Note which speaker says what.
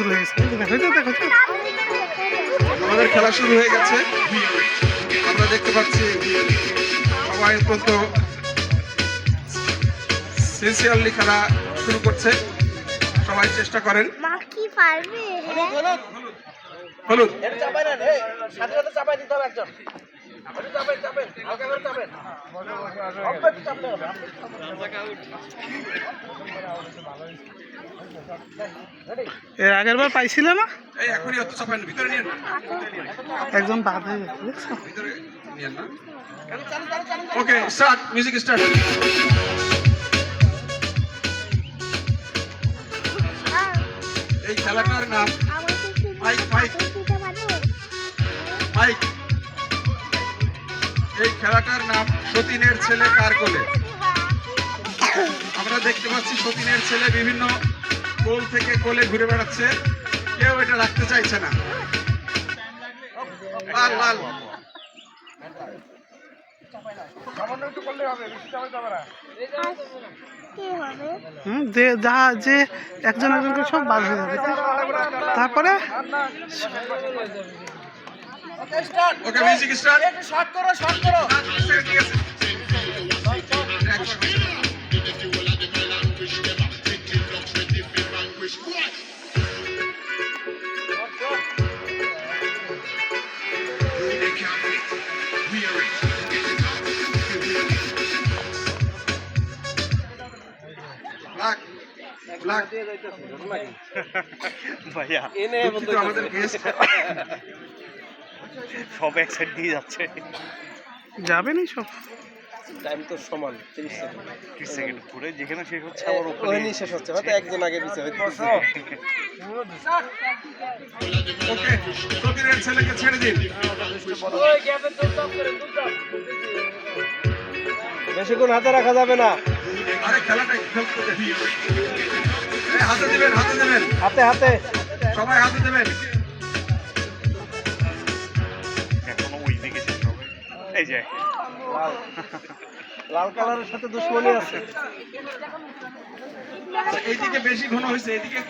Speaker 1: শুরু হয়ে গেছে। দেখো।
Speaker 2: আমাদের খেলা শুরু হয়ে গেছে। আমরা দেখতে পাচ্ছি সবাই অত্যন্ত সিনসিয়ারলি খেলা শুরু করছে। সবাই চেষ্টা করেন।
Speaker 3: মা কি পারবে?
Speaker 2: হলুদ
Speaker 1: এর আগের বার পাইছিলে না? একজন বাদ হয়ে গেছে
Speaker 2: ওকে স্টার্ট মিউজিক স্টার্ট এই খেলাটার নাম মাইক, মাইক। মাইক এই খেলাটার নাম সতীনের ছেলে কার কোলে? আমরা দেখতে পাচ্ছি সতীনের ছেলে বিভিন্ন কোল থেকে কোলে ঘুরে বেড়াচ্ছে। কেউ এটা রাখতে চাইছে না। লাল লাল।
Speaker 1: হুম যে যা যে একজন একজন করে সব বাদ হয়ে যাবে। তারপরে?
Speaker 2: ওকে মিউজিক স্টার্ট
Speaker 4: শর্ট করো শর্ট করো।
Speaker 2: ঠিক আছে।
Speaker 5: ভাইয়া।
Speaker 2: আমাদের গেস্ট
Speaker 5: সব এক সাইড দিয়ে যাচ্ছে।
Speaker 1: যাবে নি সব?
Speaker 4: টাইম তো সমান 30 সেকেন্ড
Speaker 5: তিরিশ সেকেন্ড ঘুরে যেখানে শেষ হচ্ছে আবার ওখানে
Speaker 4: ওখানেই শেষ হচ্ছে। হয়তো একজন আগে পিছে হয়তো
Speaker 2: ওকে ছেলেকে ছেড়ে দিন।
Speaker 4: বেশিক্ষণ হাতে রাখা যাবে না।
Speaker 2: আরে খেলাটা হাতে দেবেন হাতে দেবেন।
Speaker 4: হাতে হাতে।
Speaker 2: সবাই হাতে দেবেন।
Speaker 5: এখনও ওই দিকে এই যে।
Speaker 4: লাল। লাল কালারের সাথে দুশ্মনী আছে।
Speaker 2: এইদিকে বেশি ঘন হয়েছে এইদিকে